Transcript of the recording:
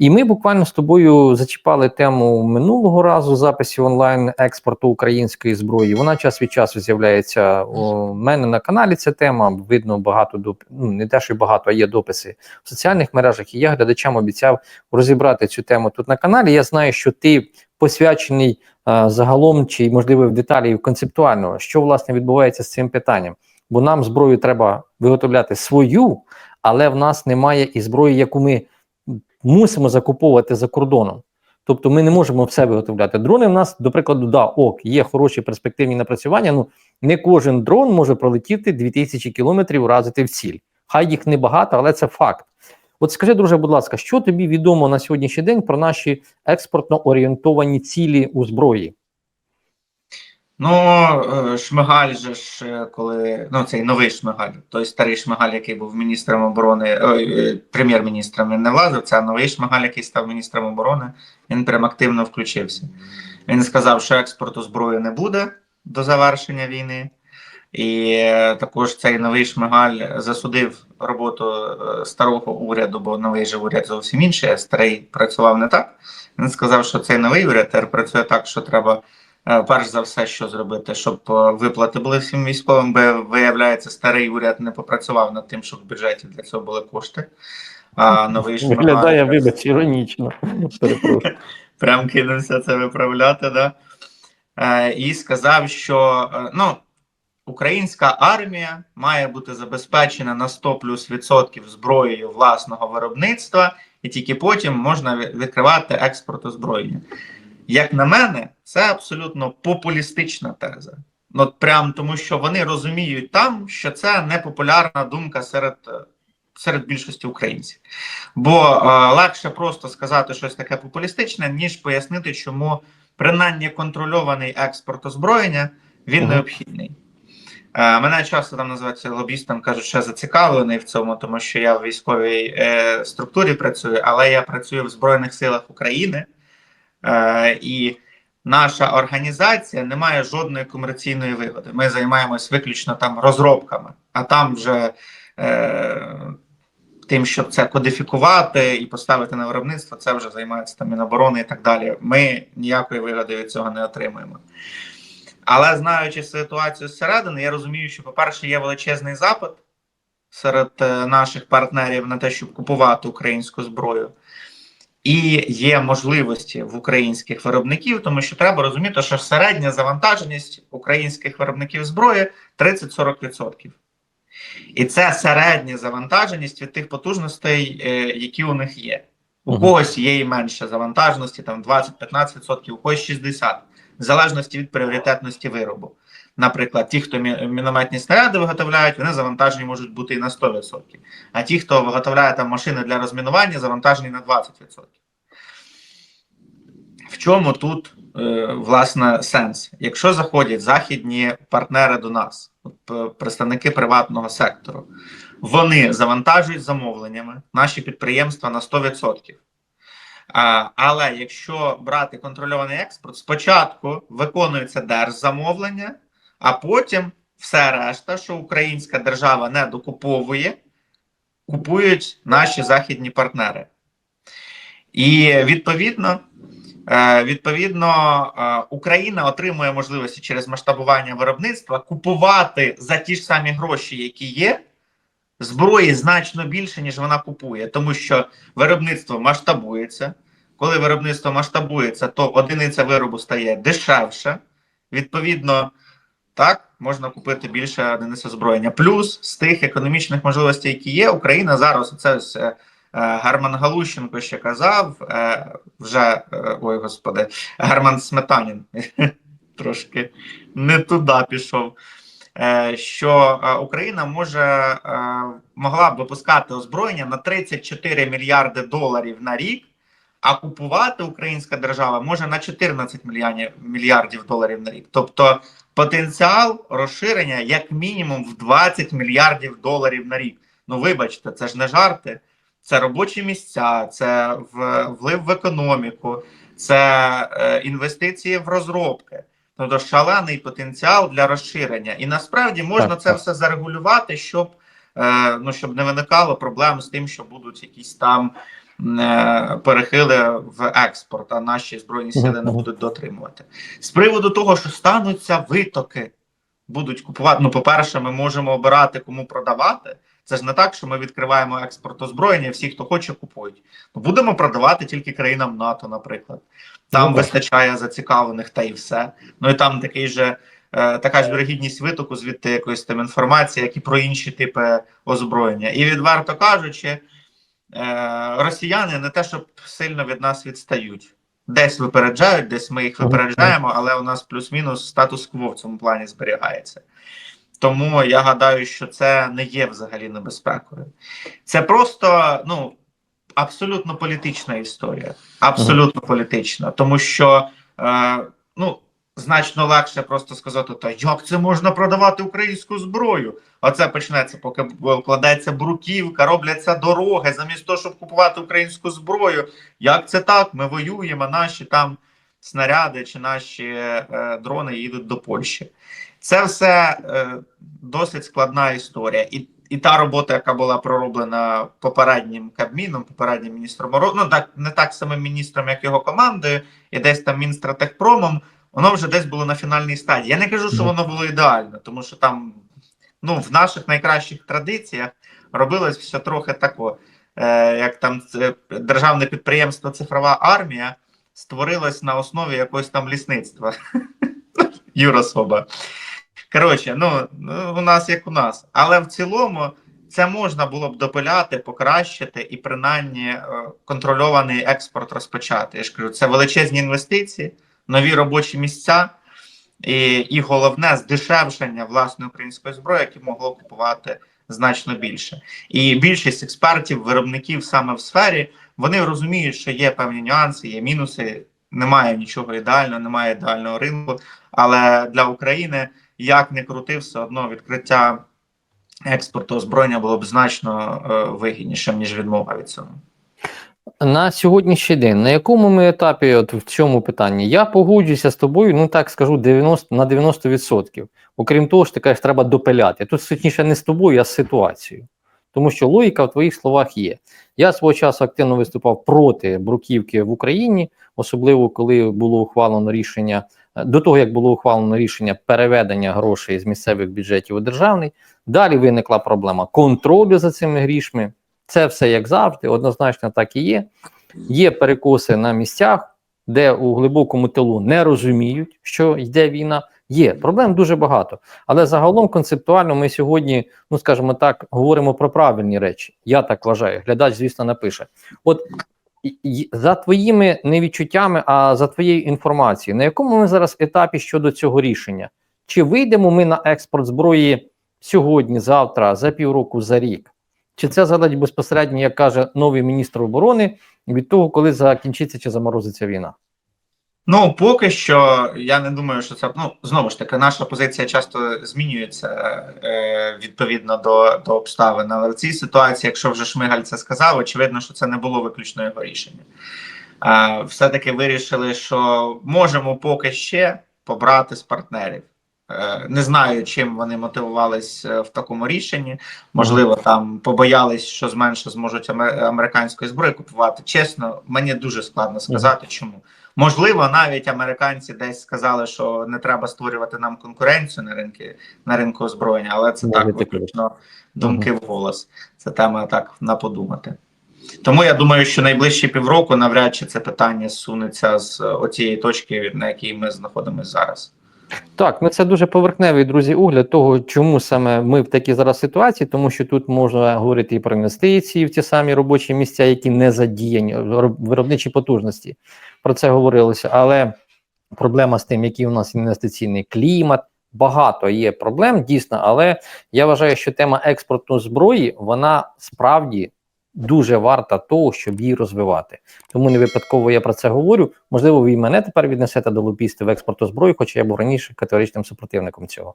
І ми буквально з тобою зачіпали тему минулого разу записів онлайн експорту української зброї. Вона час від часу з'являється у мене на каналі. Ця тема видно багато доп... ну, не те, що багато, а є дописи в соціальних мережах. І я глядачам обіцяв розібрати цю тему тут на каналі. Я знаю, що ти посвячений е, загалом чи можливо в деталі концептуально, що власне відбувається з цим питанням. Бо нам зброю треба виготовляти свою, але в нас немає і зброї, яку ми мусимо закуповувати за кордоном. Тобто ми не можемо все виготовляти. Дрони в нас, до прикладу, да, ок, є хороші перспективні напрацювання. Ну не кожен дрон може пролетіти 2000 кілометрів, уразити в ціль. Хай їх небагато, але це факт. От скажи, друже, будь ласка, що тобі відомо на сьогоднішній день про наші експортно орієнтовані цілі у зброї? Ну, е, Шмигаль же ж, е, коли ну цей новий Шмигаль, той старий Шмигаль, який був міністром оборони, е, прем'єр-міністром, він не влазив. Це новий Шмигаль, який став міністром оборони. Він прям активно включився. Він сказав, що експорту зброї не буде до завершення війни, і е, також цей новий Шмигаль засудив роботу е, старого уряду, бо новий же уряд зовсім інший, а старий працював не так. Він сказав, що цей новий уряд тепер працює так, що треба. Е, Перш за все, що зробити, щоб е, виплати були всім військовим, бо виявляється, старий уряд не попрацював над тим, щоб в бюджеті для цього були кошти. А новий Шмигаль Виглядає, вибач, іронічно. Прям кинувся це виправляти. Да? Е, і сказав, що ну, українська армія має бути забезпечена на 100 плюс відсотків зброєю власного виробництва, і тільки потім можна відкривати експорт озброєння. Як на мене, це абсолютно популістична теза. От прям тому, що вони розуміють там, що це непопулярна думка серед, е, серед більшості українців. Бо е, легше просто сказати щось таке популістичне, ніж пояснити, чому принаймні контрольований експорт озброєння він Мгм. необхідний. Е, мене часто там називають лобістом, кажуть, що я зацікавлений в цьому, тому що я в військовій е, структурі працюю, але я працюю в Збройних силах України. Е, і наша організація не має жодної комерційної вигоди. Ми займаємось виключно там розробками, а там вже е, тим, щоб це кодифікувати і поставити на виробництво, це вже займається там Міноборони і так далі. Ми ніякої вигоди від цього не отримуємо. Але знаючи ситуацію зсередини, я розумію, що, по-перше, є величезний запит серед е, наших партнерів на те, щоб купувати українську зброю. І є можливості в українських виробників, тому що треба розуміти, що середня завантаженість українських виробників зброї 30-40%. І це середня завантаженість від тих потужностей, е, які у них є. У Мгм. когось є і менше завантаженості, там 20-15%, у когось 60%, в залежності від пріоритетності виробу. Наприклад, ті, хто мінометні снаряди виготовляють, вони завантажені можуть бути і на 100%. А ті, хто виготовляє там машини для розмінування, завантажені на 20%. В чому тут е, власне сенс? Якщо заходять західні партнери до нас, представники приватного сектору, вони завантажують замовленнями наші підприємства на 100%. А, але якщо брати контрольований експорт, спочатку виконується держзамовлення, а потім все решта, що українська держава не докуповує, купують наші західні партнери. І відповідно, е, відповідно, е, Україна отримує можливості через масштабування виробництва купувати за ті ж самі гроші, які є, зброї значно більше, ніж вона купує, тому що виробництво масштабується. Коли виробництво масштабується, то одиниця виробу стає дешевше. Відповідно, так можна купити більше одиниць озброєння. Плюс з тих економічних можливостей, які є, Україна зараз це ось, е, Герман Галущенко ще казав. е, вже е, ой, господи, Герман Сметанін трошки не туди пішов. Що Україна може могла б випускати озброєння на 34 мільярди доларів на рік, а купувати українська держава може на 14 мільярдів, мільярдів доларів на рік. Тобто потенціал розширення як мінімум в 20 мільярдів доларів на рік. Ну, вибачте, це ж не жарти, це робочі місця, це влив в економіку, це е, інвестиції в розробки. Тобто шалений потенціал для розширення. І насправді можна Так, це так. все зарегулювати, щоб, е, ну, щоб не виникало проблем з тим, що будуть якісь там перехили в експорт, а наші збройні сили не будуть дотримувати. З приводу того, що стануться витоки, будуть купувати. Ну, по-перше, ми можемо обирати, кому продавати. Це ж не так, що ми відкриваємо експорт озброєння, всі, хто хоче, купують. Будемо продавати тільки країнам НАТО, наприклад. Там Ну, вистачає зацікавлених та і все. Ну і там такий же. е, Така ж вірогідність витоку звідти якоїсь там інформації, як і про інші типи озброєння. І відверто кажучи, е, росіяни не те, щоб сильно від нас відстають. Десь випереджають, десь ми їх випереджаємо, але у нас плюс-мінус статус-кво в цьому плані зберігається. Тому я гадаю, що це не є взагалі небезпекою. Це просто ну, абсолютно політична історія. Абсолютно політична. Тому що е, ну, значно легше просто сказати, та як це можна продавати українську зброю? Оце почнеться, поки вкладається бруківка, робляться дороги, замість того, щоб купувати українську зброю. Як це так? Ми воюємо, наші там снаряди чи наші е, дрони їдуть до Польщі. Це все е, досить складна історія. І, і та робота, яка була пророблена попереднім кабміном, попереднім міністром оборони, ну так не так самим міністром, як його командою, і десь там Мінстратехпромом, воно вже десь було на фінальній стадії. Я не кажу, що воно було ідеально, тому що там ну, в наших найкращих традиціях робилось все трохи тако, е, як там це державне підприємство Цифрова армія створилось на основі якогось там лісництва. Юрособа. Коротше, ну, ну у нас як у нас. Але в цілому це можна було б допиляти, покращити і принаймні е, контрольований експорт розпочати. Я ж кажу, це величезні інвестиції, нові робочі місця, і, і головне здешевшення власної української зброї, які могло купувати значно більше. І більшість експертів, виробників саме в сфері, вони розуміють, що є певні нюанси, є мінуси. Немає нічого ідеального, немає ідеального ринку. Але для України як не крути, все одно відкриття експорту озброєння було б значно е, вигіднішим, ніж відмова від цього. На сьогоднішній день, на якому ми етапі от в цьому питанні? Я погоджуюся з тобою, ну так скажу, 90, на 90%. Окрім того, що ти кажеш, треба допиляти. Тут сутніше не з тобою, а з ситуацією. Тому що логіка в твоїх словах є. Я свого часу активно виступав проти бруківки в Україні, особливо коли було ухвалено рішення е, до того, як було ухвалено рішення переведення грошей з місцевих бюджетів у державний. Далі виникла проблема контролю за цими грішми. Це все як завжди, однозначно так і є. Є перекоси на місцях, де у глибокому тилу не розуміють, що йде війна. Є проблем дуже багато. Але загалом концептуально ми сьогодні, ну скажімо так, говоримо про правильні речі. Я так вважаю. Глядач, звісно, напише. От за твоїми не відчуттями, а за твоєю інформацією, на якому ми зараз етапі щодо цього рішення? Чи вийдемо ми на експорт зброї сьогодні, завтра, за півроку, за рік? Чи це залежить безпосередньо, як каже новий міністр оборони, від того, коли закінчиться чи заморозиться війна? Ну, поки що, я не думаю, що це ну знову ж таки, наша позиція часто змінюється е, відповідно до, до обставин. Але в цій ситуації, якщо вже Шмигаль це сказав, очевидно, що це не було виключно його рішення. Е, все-таки вирішили, що можемо поки ще побрати з партнерів. Е, Не знаю, чим вони мотивувались е, в такому рішенні. Можливо, там побоялись, що зменше зможуть аме- американської зброї купувати. Чесно, мені дуже складно сказати, чому. Можливо, навіть американці десь сказали, що не треба створювати нам конкуренцію на ринки на ринку озброєння, але це так виключно думки в голос. Це тема так на подумати. Тому я думаю, що найближчі півроку навряд чи це питання зсунеться з оцієї точки, на якій ми знаходимося зараз. Так, ну це дуже поверхневий, друзі, огляд того, чому саме ми в такій зараз ситуації, тому що тут можна говорити і про інвестиції в ті самі робочі місця, які не задіяні, вироб- виробничі потужності. Про це говорилося. Але проблема з тим, який у нас інвестиційний клімат. Багато є проблем, дійсно, але я вважаю, що тема експорту зброї вона справді дуже варта того, щоб її розвивати. Тому не випадково я про це говорю. Можливо, ви і мене тепер віднесете до лобістів експорту зброї, хоча я був раніше категоричним супротивником цього.